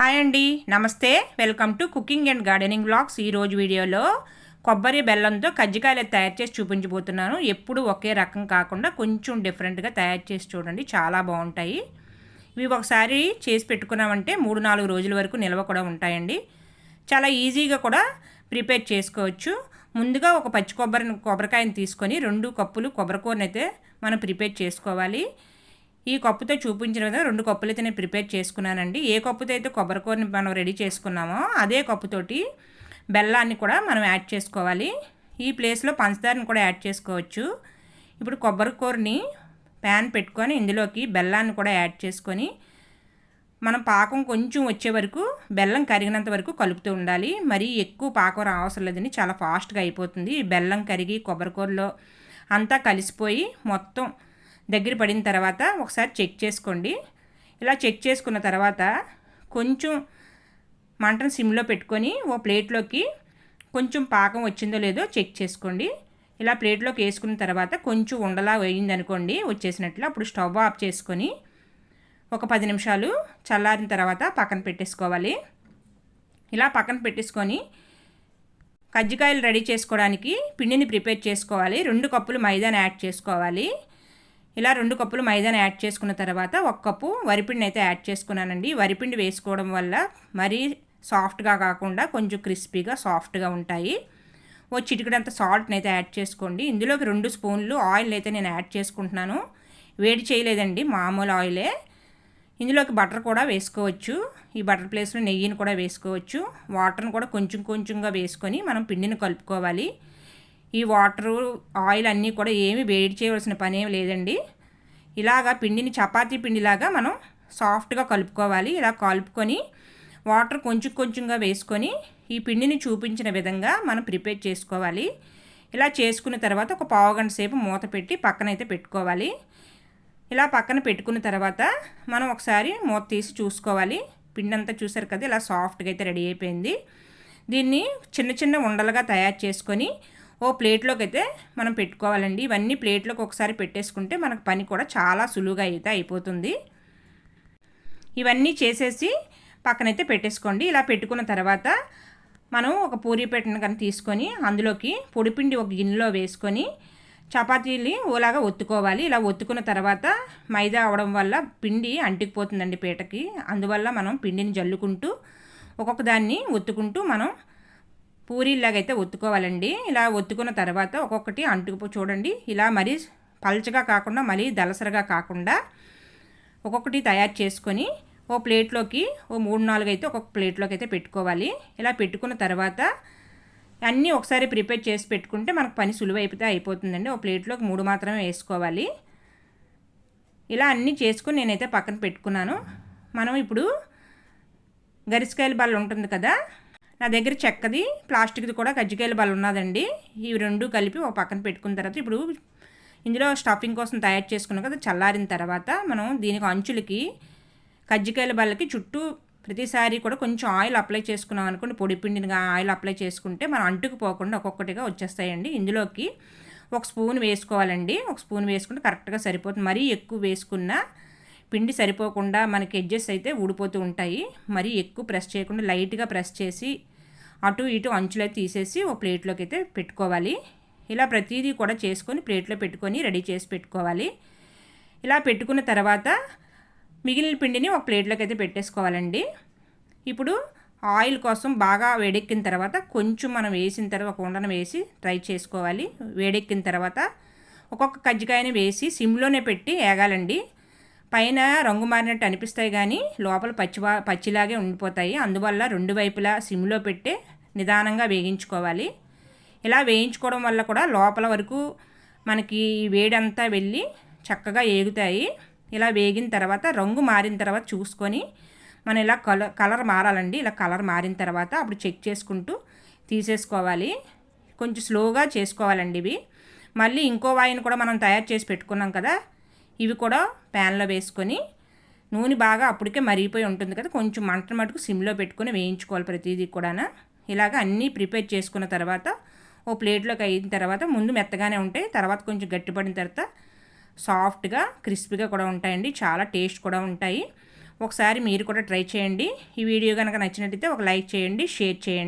Hi అండి. నమస్తే. Welcome to cooking and gardening blogs ఈరోజు వీడియోలో కొబ్బరి బెల్లంతో కజ్జికాయలు తయారు చేసి చూపించబోతున్నాను. ఎప్పుడు ఒకే రకం కాకుండా కొంచెం డిఫరెంట్గా తయారు చేసి చూడండి. చాలా బాగుంటాయి. ఇవి ఒకసారి చేసి పెట్టుకున్నామంటే మూడు నాలుగు రోజుల వరకు నిల్వ కూడా ఉంటాయండి. చాలా ఈజీగా కూడా ప్రిపేర్ చేసుకోవచ్చు. ముందుగా ఒక పచ్చి కొబ్బరి కొబ్బరికాయని తీసుకొని రెండు కప్పులు కొబ్బరికూరని అయితే మనం ప్రిపేర్ చేసుకోవాలి. ఈ కప్పుతో చూపించిన విధంగా రెండు కప్పులు అయితే నేను ప్రిపేర్ చేసుకున్నానండి. ఏ కప్పుతో అయితే కొబ్బరికూరని మనం రెడీ చేసుకున్నామో అదే కప్పుతోటి బెల్లాన్ని కూడా మనం యాడ్ చేసుకోవాలి. ఈ ప్లేస్లో పంచదారని కూడా యాడ్ చేసుకోవచ్చు. ఇప్పుడు కొబ్బరికూరని ప్యాన్ పెట్టుకొని ఇందులోకి బెల్లాన్ని కూడా యాడ్ చేసుకొని మనం పాకం కొంచెం వచ్చే వరకు బెల్లం కరిగినంత వరకు కలుపుతూ ఉండాలి. మరీ ఎక్కువ పాకం అవసరం లేదని చాలా ఫాస్ట్గా అయిపోతుంది. బెల్లం కరిగి కొబ్బరికూరలో అంతా కలిసిపోయి మొత్తం దగ్గర పడిన తర్వాత ఒకసారి చెక్ చేసుకోండి. ఇలా చెక్ చేసుకున్న తర్వాత కొంచెం మంటను సిమ్లో పెట్టుకొని ఓ ప్లేట్లోకి కొంచెం పాకం వచ్చిందో లేదో చెక్ చేసుకోండి. ఇలా ప్లేట్లోకి వేసుకున్న తర్వాత కొంచెం ఉండలా వేయింది అనుకోండి వచ్చేసినట్లు. అప్పుడు స్టవ్ ఆఫ్ చేసుకొని ఒక పది నిమిషాలు చల్లారిన తర్వాత పక్కన పెట్టేసుకోవాలి. ఇలా పక్కన పెట్టేసుకొని కజ్జికాయలు రెడీ చేసుకోవడానికి పిండిని ప్రిపేర్ చేసుకోవాలి. రెండు కప్పులు మైదాని యాడ్ చేసుకోవాలి. ఇలా రెండు కప్పులు మైదాన యాడ్ చేసుకున్న తర్వాత ఒక కప్పు వరిపిండి అయితే యాడ్ చేసుకున్నానండి. వరిపిండి వేసుకోవడం వల్ల మరీ సాఫ్ట్గా కాకుండా కొంచెం క్రిస్పీగా సాఫ్ట్గా ఉంటాయి. ఓ చిటికడంత సాల్ట్ని అయితే యాడ్ చేసుకోండి. ఇందులోకి రెండు స్పూన్లు ఆయిల్ అయితే నేను యాడ్ చేసుకుంటున్నాను. వేడి చేయలేదండి మామూలు ఆయిలే. ఇందులోకి బటర్ కూడా వేసుకోవచ్చు. ఈ బటర్ ప్లేస్లో నెయ్యిని కూడా వేసుకోవచ్చు. వాటర్ని కూడా కొంచెం కొంచెంగా వేసుకొని మనం పిండిని కలుపుకోవాలి. ఈ వాటరు ఆయిల్ అన్నీ కూడా ఏమి వేడి చేయవలసిన పని ఏమి లేదండి. ఇలాగా పిండిని చపాతీ పిండిలాగా మనం సాఫ్ట్గా కలుపుకోవాలి. ఇలా కలుపుకొని వాటర్ కొంచెం కొంచెంగా వేసుకొని ఈ పిండిని చూపించిన విధంగా మనం ప్రిపేర్ చేసుకోవాలి. ఇలా చేసుకున్న తర్వాత ఒక పావు గంట సేపు మూత పెట్టి పక్కనైతే పెట్టుకోవాలి. ఇలా పక్కన పెట్టుకున్న తర్వాత మనం ఒకసారి మూత తీసి చూసుకోవాలి. పిండి అంతా చూసారు కదా ఇలా సాఫ్ట్గా అయితే రెడీ అయిపోయింది. దీన్ని చిన్న చిన్న ఉండలుగా తయారు చేసుకొని ఓ ప్లేట్లోకి అయితే మనం పెట్టుకోవాలండి. ఇవన్నీ ప్లేట్లోకి ఒకసారి పెట్టేసుకుంటే మనకు పని కూడా చాలా సులువుగా అయితే అయిపోతుంది. ఇవన్నీ చేసేసి పక్కనైతే పెట్టేసుకోండి. ఇలా పెట్టుకున్న తర్వాత మనం ఒక పూరి పెట్టను కానీ తీసుకొని అందులోకి పొడిపిండి ఒక గిన్నెలో వేసుకొని చపాతీలు ఓలాగా ఒత్తుకోవాలి. ఇలా ఒత్తుకున్న తర్వాత మైదా అవడం వల్ల పిండి అంటికిపోతుందండి పీటకి. అందువల్ల మనం పిండిని జల్లుకుంటూ ఒక్కొక్క దాన్ని ఒత్తుకుంటూ మనం పూరీలాగైతే ఒత్తుకోవాలండి. ఇలా ఒత్తుకున్న తర్వాత ఒక్కొక్కటి అంటుకుపో చూడండి. ఇలా మరీ పల్చగా కాకుండా మరీ దలసరగా కాకుండా ఒక్కొక్కటి తయారు చేసుకొని ఓ ప్లేట్లోకి ఓ మూడు నాలుగు అయితే ఒక్కొక్క ప్లేట్లోకి అయితే పెట్టుకోవాలి. ఇలా పెట్టుకున్న తర్వాత అన్నీ ఒకసారి ప్రిపేర్ చేసి పెట్టుకుంటే మనకు పని సులువైపోతే అయిపోతుందండి. ఒక ప్లేట్లోకి మూడు మాత్రమే వేసుకోవాలి. ఇలా అన్నీ చేసుకుని నేనైతే పక్కన పెట్టుకున్నాను. మనం ఇప్పుడు గరిసకాయల బల్ల ఉంటుంది కదా నా దగ్గర చెక్కది ప్లాస్టిక్ది కూడా కజ్జికాయల బల ఉన్నదండి. ఇవి రెండు కలిపి ఒక పక్కన పెట్టుకున్న తర్వాత ఇప్పుడు ఇందులో స్టఫింగ్ కోసం తయారు చేసుకున్నాం కదా చల్లారిన తర్వాత మనం దీనికి అంచులకి కజ్జికాయల బల్లకి చుట్టూ ప్రతిసారి కూడా కొంచెం ఆయిల్ అప్లై చేసుకున్నాం అనుకోండి పొడి పిండినిగా ఆయిల్ అప్లై చేసుకుంటే మనం అంటుకుపోకుండా ఒక్కొక్కటిగా వచ్చేస్తాయండి. ఇందులోకి ఒక స్పూన్ వేసుకోవాలండి. ఒక స్పూన్ వేసుకుంటే కరెక్ట్గా సరిపోతుంది. మరీ ఎక్కువ వేసుకున్న పిండి సరిపోకుండా మనకి ఎడ్జెస్ అయితే ఊడిపోతూ ఉంటాయి. మరీ ఎక్కువ ప్రెస్ చేయకుండా లైట్గా ప్రెస్ చేసి అటు ఇటు అంచులో తీసేసి ఒక ప్లేట్లోకి అయితే పెట్టుకోవాలి. ఇలా ప్రతిదీ కూడా చేసుకొని ప్లేట్లో పెట్టుకొని రెడీ చేసి పెట్టుకోవాలి. ఇలా పెట్టుకున్న తర్వాత మిగిలిన పిండిని ఒక ప్లేట్లోకి అయితే పెట్టేసుకోవాలండి. ఇప్పుడు ఆయిల్ కోసం బాగా వేడెక్కిన తర్వాత కొంచెం మనం వేసిన తర్వాత ఒక ఉండను వేసి ట్రై చేసుకోవాలి. వేడెక్కిన తర్వాత ఒక్కొక్క కజ్జికాయని వేసి సిమ్లోనే పెట్టి ఏగాలండి. పైన రంగు మారినట్టు అనిపిస్తాయి కానీ లోపల పచ్చివా పచ్చిలాగే ఉండిపోతాయి. అందువల్ల రెండు వైపులా సిమ్లో పెట్టే నిదానంగా వేగించుకోవాలి ఇలా వేయించుకోవడం వల్ల కూడా లోపల వరకు మనకి వేడంతా వెళ్ళి చక్కగా ఏగుతాయి. ఇలా వేగిన తర్వాత రంగు మారిన తర్వాత చూసుకొని మనం ఇలా కలర్ కలర్ మారాలండి. ఇలా కలర్ మారిన తర్వాత అప్పుడు చెక్ చేసుకుంటూ తీసేసుకోవాలి. కొంచెం స్లోగా చేసుకోవాలండి ఇవి. మళ్ళీ ఇంకో వాయిని కూడా మనం తయారు చేసి పెట్టుకున్నాం కదా ఇవి కూడా ప్యాన్లో వేసుకొని నూనె బాగా అప్పటికే మరిగిపోయి ఉంటుంది కదా కొంచెం మంట మటుకు సిమ్లో పెట్టుకొని వేయించుకోవాలి ప్రతిదీ కూడా ఇలాగ అన్నీ ప్రిపేర్ చేసుకున్న తర్వాత ఓ ప్లేట్లోకి అయిన తర్వాత ముందు మెత్తగానే ఉంటాయి తర్వాత కొంచెం గట్టిపడిన తర్వాత సాఫ్ట్గా క్రిస్పీగా కూడా ఉంటాయండి చాలా టేస్ట్ కూడా ఉంటాయి. ఒకసారి మీరు కూడా ట్రై చేయండి. ఈ వీడియో కనుక నచ్చినట్టయితే ఒక లైక్ చేయండి షేర్ చేయండి.